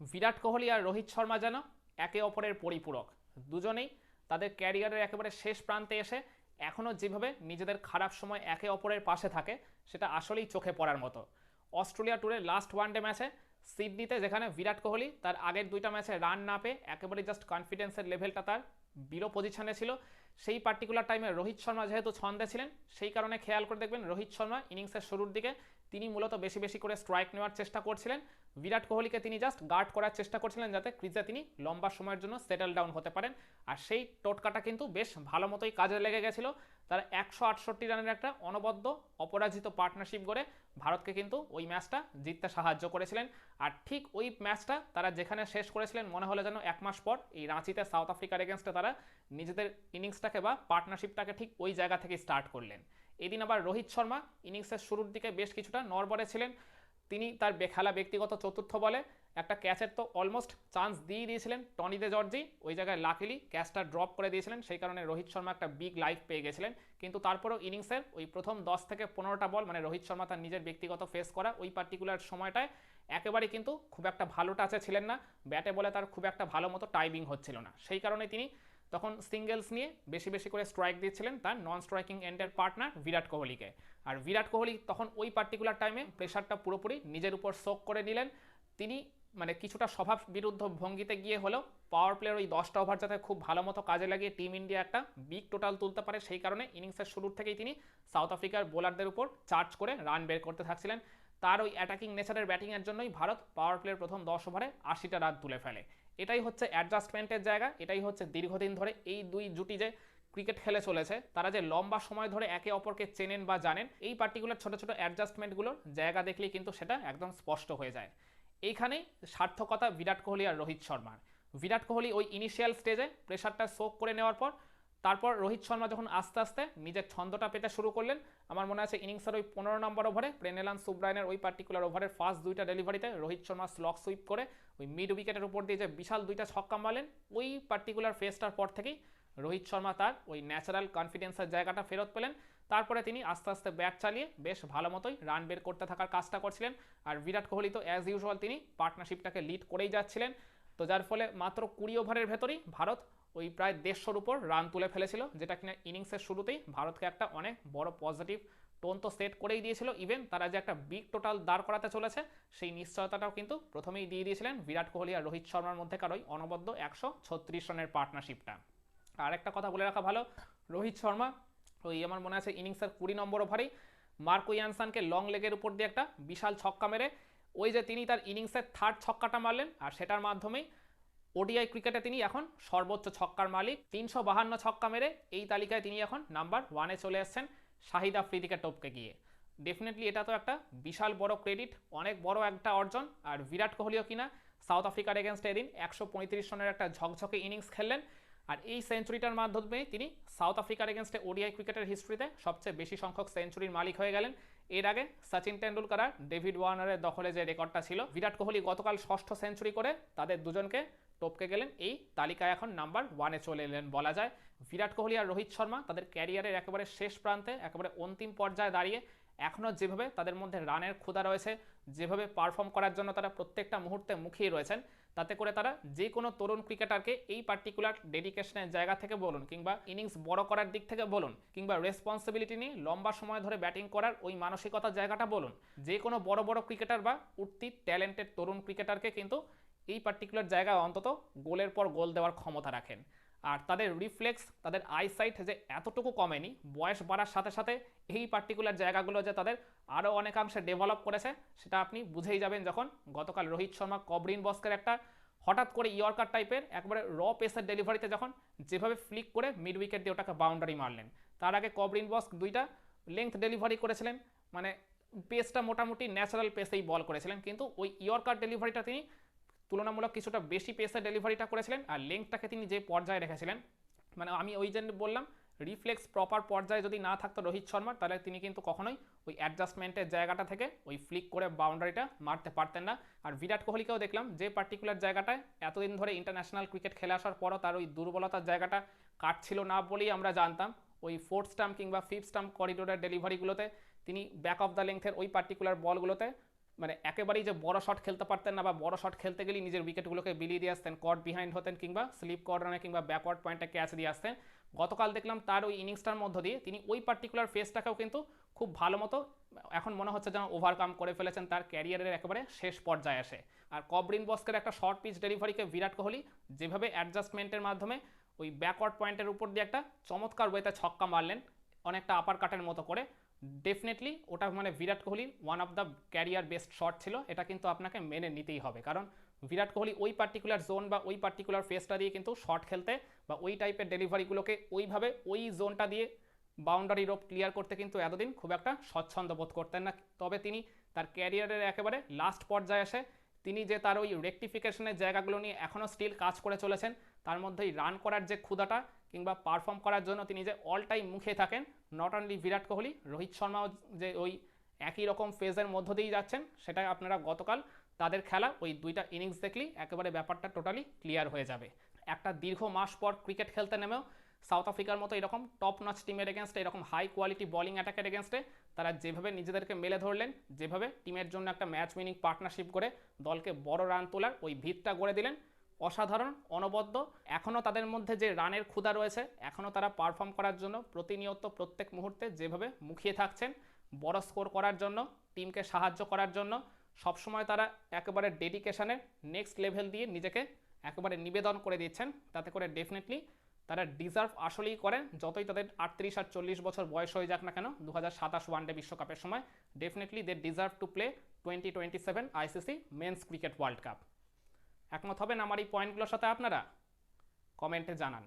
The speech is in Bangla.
বিরাট কোহলি আর রোহিত শর্মা যেন একে অপরের পরিপূরক। দুজনেই তাদের ক্যারিয়ারের একেবারে শেষ প্রান্তে এসে এখনও যেভাবে নিজেদের খারাপ সময় একে অপরের পাশে থাকে, সেটা আসলেই চোখে পড়ার মতো। অস্ট্রেলিয়া ট্যুরের লাস্ট ওয়ানডে ম্যাচে সিডনিতে যেখানে বিরাট কোহলি তার আগের দুইটা ম্যাচে রান না পেয়ে একেবারে জাস্ট কনফিডেন্সের লেভেলটা তার বিলো পজিশনে ছিল সেই পার্টিকুলার টাইমে রোহিত শর্মা যেহেতু ছন্দে ছিলেন, সেই কারণে খেয়াল করে দেখবেন রোহিত শর্মা ইনিংসের শুরুর দিকে তিনি মূলত বেশি বেশি করে স্ট্রাইক নেওয়ার চেষ্টা করছিলেন। বিরাট কোহলিকে তিনি জাস্ট গার্ড করার চেষ্টা করছিলেন যাতে ক্রিজে তিনি লম্বা সময়ের জন্য সেটেল ডাউন হতে পারেন। আর সেই টোটকাটা কিন্তু বেশ ভালো মতোই কাজে লেগে গেছিল। তারা একশো আটষট্টি রানের একটা অনবদ্য, অপরাজিত পার্টনারশিপ করে ভারতকে কিন্তু ওই ম্যাচটা জিততে সাহায্য করেছিলেন। আর ঠিক ওই ম্যাচটা তারা যেখানে শেষ করেছিলেন, মনে হলো যেন এক মাস পর, এই রাঁচিতে সাউথ আফ্রিকার এগেনস্টে তারা নিজেদের ইনিংসটাকে বা পার্টনারশিপটাকে ঠিক ওই জায়গা থেকে স্টার্ট করলেন। এদিন আবার রোহিত শর্মা ইনিংসের শুরুর দিকে বেশ কিছুটা নড়বড়ে ছিলেন। তিনি তার খেলা ব্যক্তিগত চতুর্থ বলে একটা ক্যাচের তো অলমোস্ট চান্স দিয়ে দিয়েছিলেন টনি দে জর্জি। ওই জায়গায় লাকিলি ক্যাচটা ড্রপ করে দিয়েছিলেন। সেই কারণে রোহিত শর্মা একটা বিগ লাইফ পেয়ে গেছিলেন। কিন্তু তারপরেও ইনিংসের ওই প্রথম দশ থেকে পনেরোটা বল মানে রোহিত শর্মা তার নিজের ব্যক্তিগত ফেস করা ওই পার্টিকুলার সময়টায় একেবারে কিন্তু খুব একটা ভালো টাচে ছিলেন না। ব্যাটে বলে তার খুব একটা ভালো মতো টাইমিং হচ্ছিল না। সেই কারণে তিনি তখন সিঙ্গেলস নিয়ে বেশি বেশি করে স্ট্রাইক দিচ্ছিলেন তার নন স্ট্রাইকিং এন্ডের পার্টনার বিরাট কোহলিকে। আর বিরাট কোহলি তখন ওই পার্টিকুলার টাইমে প্রেশারটা পুরোপুরি নিজের উপর শোক করে নিলেন। তিনি মানে কিছুটা স্বভাব বিরুদ্ধ ভঙ্গিতে গিয়ে হলেও পাওয়ার প্লেয়ার ওই দশটা ওভার যাতে খুব ভালো মতো কাজে লাগিয়ে টিম ইন্ডিয়া একটা বিগ টোটাল তুলতে পারে, সেই কারণে ইনিংসের শুরুর থেকেই তিনি সাউথ আফ্রিকার বোলারদের উপর চার্জ করে রান বের করতে থাকছিলেন। তার ওই অ্যাটাকিং নেচারের ব্যাটিংয়ের জন্যই ভারত পাওয়ার প্লেয়ার প্রথম দশ ওভারে আশিটা রান তুলে ফেলে। এটাই হচ্ছে অ্যাডজাস্টমেন্টের জায়গা, এটাই হচ্ছে দীর্ঘদিন ধরে এই দুই জুটি যে ক্রিকেট খেলে চলেছে, তারা যে লম্বা সময় ধরে একে অপরকে চেনেন বা জানেন, এই পার্টিকুলার ছোট ছোট অ্যাডজাস্টমেন্টগুলোর জায়গা দেখলেই কিন্তু সেটা একদম স্পষ্ট হয়ে যায়। এইখানেই সার্থকতা বিরাট কোহলি আর রোহিত শর্মার। বিরাট কোহলি ওই ইনিশিয়াল স্টেজে প্রেশারটা সোক করে নেওয়ার পর, তারপর রোহিত শর্মা যখন আস্তে আস্তে নিজের ছন্দটা পেতে শুরু করলেন, আমার মনে আছে ইনিংসের ওই পনেরো নম্বর ওভারে প্রেনেলান সুব্রায়নের ওই পার্টিকুলার ওভারের ফার্স্ট দুইটা ডেলিভারিতে রোহিত শর্মা স্লক সুইপ করে ওই মিড উইকেটের উপর দিয়ে যে বিশাল দুইটা ছক্কা মারলেন, ওই পার্টিকুলার ফেসটার পর থেকেই রোহিত শর্মা তার ওই ন্যাচারাল কনফিডেন্সের জায়গাটা ফেরত পেলেন। তারপরে তিনি আস্তে আস্তে ব্যাট চালিয়ে বেশ ভালো মতোই রান বের করতে থাকার কাজটা করছিলেন। আর বিরাট কোহলি তো অ্যাজ ইউজুয়াল তিনি পার্টনারশিপটাকে লিড করেই যাচ্ছিলেন। তো যার ফলে মাত্র কুড়ি ওভারের ভেতরেই ভারত ওই প্রায় দেড়শোর উপর রান তুলে ফেলেছিল, যেটা কিনা ইনিংসের শুরুতেই ভারতকে একটা অনেক বড় পজিটিভ টোন তো সেট করেই দিয়েছিল। ইভেন তারা যে একটা বিগ টোটাল দাঁড় করাতে চলেছে, সেই নিশ্চয়তাটাও কিন্তু প্রথমেই দিয়ে দিয়েছিলেন বিরাট কোহলি আর রোহিত শর্মার মধ্যেকার ওই অনবদ্য একশো ছত্রিশ রানের পার্টনারশিপটা আর একটা কথা বলে রাখা ভালো, রোহিত শর্মা, ওই আমার মনে আছে ইনিংসের কুড়ি নম্বর ওভারেই মার্কো ইয়ানসানকে লং লেগের উপর দিয়ে একটা বিশাল ছক্কা মেরে, ওই যে তিনি তার ইনিংসের থার্ড ছক্কাটা মারলেন, আর সেটার মাধ্যমেই ওডিআই ক্রিকেটে তিনি এখন সর্বোচ্চ ছক্কার মালিক। তিনশো বাহান্ন ছক্কা মেরে এই তালিকায় তিনি এখন নাম্বার ওয়ানে চলে এসেছেন শাহিদ আফ্রিদিকে টপকে গিয়ে। ডেফিনেটলি এটা তো একটা বিশাল বড় ক্রেডিট অনেক বড় একটা অর্জন, আর বিরাট কোহলিও কিনা সাউথ আফ্রিকার এগেনস্ট এদিন একশো পঁয়ত্রিশ রানের একটা ঝকঝকে ইনিংস খেললেন। আর এই সেঞ্চুরিটার মাধ্যমে তিনি সাউথ আফ্রিকার এগেনস্টে ওডিআই ক্রিকেটের হিস্ট্রিতে সবচেয়ে বেশি সংখ্যক সেঞ্চুরির মালিক হয়ে গেলেন। এর আগে সচিন তেন্ডুলকার আর ডেভিড ওয়ার্নারের দখলে যে রেকর্ডটা ছিল, বিরাট কোহলি গতকাল ষষ্ঠ সেঞ্চুরি করে তাদের দুজনকে টপকে গেলেন। এই তালিকায় এখন নাম্বার ওয়ানে চলে এলেন বলা যায়। বিরাট কোহলি আর রোহিত শর্মা তাদের ক্যারিয়ারের একেবারে শেষ প্রান্তে একেবারে অন্তিম পর্যায়ে দাঁড়িয়ে এখনও যেভাবে তাদের মধ্যে রানের ক্ষুধা রয়েছে, যেভাবে পারফর্ম করার জন্য তারা প্রত্যেকটা মুহূর্তে মুখিয়ে রয়েছেন তাতে করে তারা যে কোনো তরুণ ক্রিকেটারকে এই পার্টিকুলার ডেডিকেশনের জায়গা থেকে বলুন কিংবা ইনিংস বড় করার দিক থেকে বলুন কিংবা রেসপন্সিবিলিটি নিয়ে লম্বা সময় ধরে ব্যাটিং করার ওই মানসিকতার জায়গাটা বলুন, যে কোনো বড় বড় ক্রিকেটার বা উঠতি ট্যালেন্টেড তরুণ ক্রিকেটারকে কিন্তু এই পার্টিকুলার জায়গায় অন্তত গোলের পর গোল দেওয়ার ক্ষমতা রাখেন। আর তাদের রিফ্লেক্স তাদের আইসাইট যে এতটুকু কমেনি, বয়স বাড়ার সাথে সাথে এই পার্টিকুলার জায়গাগুলো যে তাদের আরও অনেকাংশে ডেভেলপ করেছে, সেটা আপনি বুঝেই যাবেন যখন গতকাল রোহিত শর্মা, কবরিন বস্কের একটা হঠাৎ করে ইয়র্কার টাইপের একবারে র পেসের ডেলিভারিতে যখন যেভাবে ফ্লিক করে মিড উইকেট দিয়ে ওটাকে বাউন্ডারি মারলেন। তার আগে কবরিন বস্ক দুইটা লেংথ ডেলিভারি করেছিলেন মানে পেসটা মোটামুটি ন্যাচারাল পেসেই বল করেছিলেন, কিন্তু ওই ইয়র্কার ডেলিভারিটা তিনি তুলনামূলক কিছুটা বেশি পেসে ডেলিভারিটা করেছিলেন আর লেংথটাকে তিনি যে পর্যায়ে রেখেছিলেন। মানে আমি ওই জন্য বললাম রিফ্লেক্স প্রপার পর্যায়ে যদি না থাকতো রোহিত শর্মার তাহলে তিনি কিন্তু কখনোই ওই অ্যাডজাস্টমেন্টের জায়গাটা থেকে ওই ফ্লিক করে বাউন্ডারিটা মারতে পারতেন না। আর বিরাট কোহলিকেও দেখলাম, যে পার্টিকুলার জায়গাটায় এতদিন ধরে ইন্টারন্যাশনাল ক্রিকেট খেলে আসার পরও তার ওই দুর্বলতার জায়গাটা কাটছিল না বলেই আমরা জানতাম। ওই ফোর্থ স্টাম্প কিংবা ফিফথ স্টাম্প করিডোরের ডেলিভারিগুলোতে তিনি ব্যাক অফ দ্য লেংথের ওই পার্টিকুলার বলগুলোতে মানে একেবারেই যে বড় শট খেলতে পারতেন না বা বড় শট খেলতে গেলেই নিজের উইকেটগুলোকে বিলিয়ে দিয়ে আসতেন কট বিহাইন্ড হতেন কিংবা স্লিপ কর্নারে কিংবা ব্যাকওয়ার্ড পয়েন্টে ক্যাচ দিয়ে আসতেন। গতকাল দেখলাম তার ওই ইনিংসটার মধ্য দিয়ে তিনি ওই পার্টিকুলার ফেসটাকেও কিন্তু খুব ভালো মতো, এখন মনে হচ্ছে যেন ওভারকাম করে ফেলেছেন, তার ক্যারিয়ারের একেবারে শেষ পর্যায়ে এসে। আর কবরিন বস্কের একটা শর্ট পিচ ডেলিভারিকে বিরাট কোহলি যেভাবে অ্যাডজাস্টমেন্টের মাধ্যমে ওই ব্যাকওয়ার্ড পয়েন্টের উপর দিয়ে একটা চমৎকার ওয়েতে ছক্কা মারলেন, অনেকটা আপার কাটের মতো করে। ডেফিনেটলি ওটা মানে Virat Kohli one of the career best shot ছিল। এটা কিন্তু আপনাকে মেনে নিতেই হবে। কারণ বিরাট কোহলি ওই পার্টিকুলার জোন বা ওই পার্টিকুলার ফেসটা দিয়ে কিন্তু শট খেলতে বা ওই টাইপের ডেলিভারিগুলোকে ওইভাবে ওই জোনটা দিয়ে বাউন্ডারি রোপ ক্লিয়ার করতে কিন্তু এতদিন খুব একটা স্বচ্ছন্দ বোধ করতেন না। তবে তিনি তার ক্যারিয়ারের একেবারে লাস্ট পর্যায়ে এসে তিনি যে তার ওই রেকটিফিকেশনের জায়গাগুলো নিয়ে এখনও স্টিল কাজ করে চলেছেন, তার মধ্যেই রান করার যে ক্ষুদাটা কিংবা পারফর্ম করার জন্য তিনি যে অল টাইম মুখে থাকেন নট অনলি বিরাট কোহলি, রোহিত শর্মাও যে ওই একই রকম ফেজের মধ্য দিয়েই যাচ্ছেন, সেটা আপনারা গতকাল তাদের খেলা ওই দুইটা ইনিংস দেখলেই একেবারে ব্যাপারটা টোটালি ক্লিয়ার হয়ে যাবে। একটা দীর্ঘ মাস পর ক্রিকেট খেলতে নেমেও সাউথ আফ্রিকার মতো এরকম টপ নচ টিমের এগেনস্টে এরকম হাই কোয়ালিটি বলিং অ্যাটাকের এগেনস্টে তারা যেভাবে নিজেদেরকে মেলে ধরলেন, যেভাবে টিমের জন্য একটা ম্যাচ উইনিং পার্টনারশিপ করে দলকে বড় রান তোলার ওই ভিতটা গড়ে দিলেন, অসাধারণ, অনবদ্য। এখনও তাদের মধ্যে যে রানের ক্ষুধা রয়েছে এখনও তারা পারফর্ম করার জন্য প্রতিনিয়ত প্রত্যেক মুহূর্তে যেভাবে মুখিয়ে থাকছেন, বড় স্কোর করার জন্য টিমকে সাহায্য করার জন্য, সবসময় তারা একেবারে ডেডিকেশনের নেক্সট লেভেল দিয়ে নিজেকে একেবারে নিবেদন করে দিচ্ছেন। তাতে করে ডেফিনেটলি তারা ডিজার্ভ আসলেই করেন, যতই তাদের আটত্রিশ আর চল্লিশ বছর বয়স হয়ে যাক না কেন দু হাজার সাতাশ ওয়ানডে বিশ্বকাপের সময় definitely they deserve to play twenty twenty seven ICC men's cricket world cup একমত হবেন আমার এই পয়েন্টগুলোর সাথে আপনারা? কমেন্টে জানান।